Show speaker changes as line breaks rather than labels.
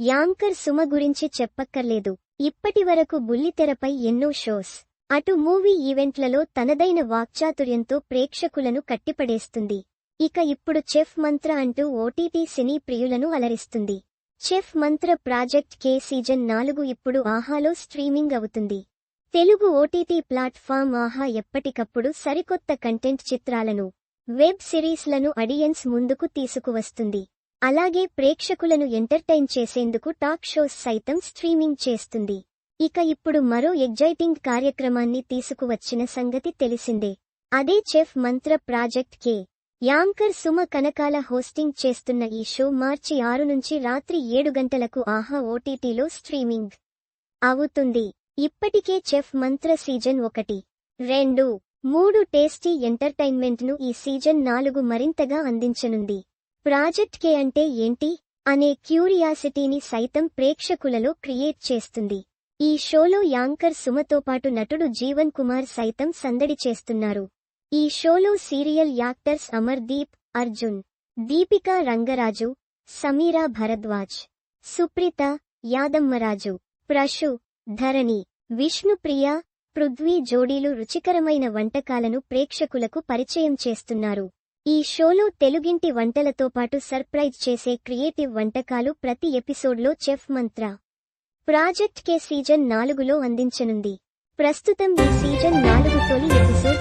Anchor Suma గురించి చెప్పక్కర్లేదు. ఇప్పటివరకు బుల్లితెరపై ఎన్నో షోస్ అటు మూవీ ఈవెంట్లలో తనదైన వాక్చాతుర్యంతో ప్రేక్షకులను కట్టిపడేస్తుంది. ఇక ఇప్పుడు చెఫ్ మంత్ర అంటూ ఓటీటీ సినీ ప్రియులను అలరిస్తుంది. Chef Mantra project K season నాలుగు ఇప్పుడు ఆహాలో స్ట్రీమింగ్ అవుతుంది. తెలుగు ఓటీటీ ప్లాట్ఫామ్ ఆహా ఎప్పటికప్పుడు సరికొత్త కంటెంట్ చిత్రాలను వెబ్ సిరీస్లను అడియన్స్ ముందుకు తీసుకువస్తుంది. అలాగే ప్రేక్షకులను ఎంటర్టైన్ చేసేందుకు టాక్ షోస్ సైతం స్ట్రీమింగ్ చేస్తుంది. ఇక ఇప్పుడు మరో ఎగ్జైటింగ్ కార్యక్రమాన్ని తీసుకువచ్చిన సంగతి తెలిసిందే. అదే chef Mantra project K. Anchor Suma Kanakala hosting చేస్తున్న ఈ షో మార్చి ఆరు నుంచి రాత్రి ఏడు గంటలకు ఆహా ఓటీటీలో స్ట్రీమింగ్ అవుతుంది. ఇప్పటికే చెఫ్ మంత్ర సీజన్ ఒకటి. రెండు. మూడు టేస్టీ ఎంటర్టైన్మెంట్ను ఈ సీజన్ నాలుగు మరింతగా అందించనుంది. ప్రాజెక్ట్ కే అంటే ఏంటి అనే క్యూరియాసిటీని సైతం ప్రేక్షకులలో క్రియేట్ చేస్తుంది. ఈ షోలో యాంకర్ సుమతో పాటు నటుడు జీవన్ కుమార్ సైతం సందడి చేస్తున్నారు. ఈ షోలో సీరియల్ యాక్టర్స్ అమర్దీప్ అర్జున్ దీపికా రంగరాజు సమీరా భరద్వాజ్ సుప్రీత యాదమ్మరాజు ప్రశు ధరణి విష్ణుప్రియ పృథ్వీ జోడీలు రుచికరమైన వంటకాలను ప్రేక్షకులకు పరిచయం చేస్తున్నారు. ఈ షోలో తెలుగింటి వంటలతో పాటు సర్ప్రైజ్ చేసే క్రియేటివ్ వంటకాలు ప్రతి ఎపిసోడ్లో chef Mantra. Project K season నాలుగులో అందించనుంది. ప్రస్తుతం ఈ సీజన్ నాలుగు తొలి ఎపిసోడ్